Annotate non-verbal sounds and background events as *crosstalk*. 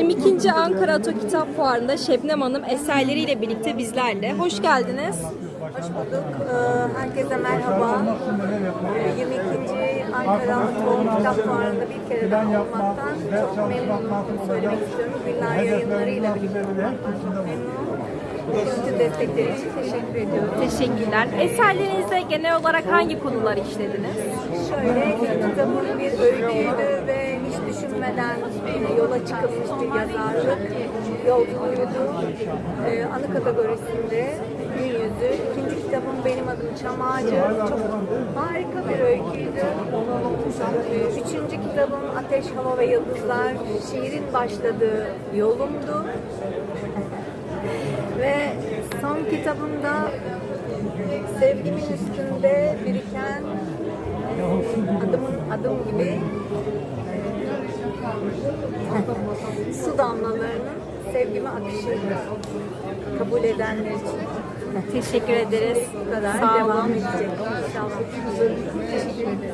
22. Ankara Ato Kitap Fuarı'nda Şebnem Hanım eserleriyle birlikte bizlerle. Hoş geldiniz. Hoş bulduk. Ee, Herkese merhaba. Ee, 22. Ankara Anadolu Kitap Fuarı'nda bir kere daha olmaktan çok memnunum. Söylemek istiyorum. Güller yayınlarıyla birlikte olmaktan çok memnunum. Bütün destekleri için teşekkür ediyorum. Teşekkürler. Eserlerinizde genel olarak hangi konuları işlediniz? Şöyle ilk kitabım bir öyküydü düşünmeden e, yola çıkılmış bir yazarlık yolculuğuydu. Ee, anı kategorisinde gün yüzü. İkinci kitabım benim adım Çam Ağacı. Çok harika bir öyküydü. Ee, Üçüncü kitabım Ateş, Hava ve Yıldızlar. Şiirin başladığı yolumdu. *laughs* Ve son kitabımda sevgimin üstünde biriken adımın adım gibi su damlalarının sevgime akışıydı. Kabul edenler için Teşekkür ederiz. bu kadar Sağ devam olun. edecek inşallah. Teşekkür ederim.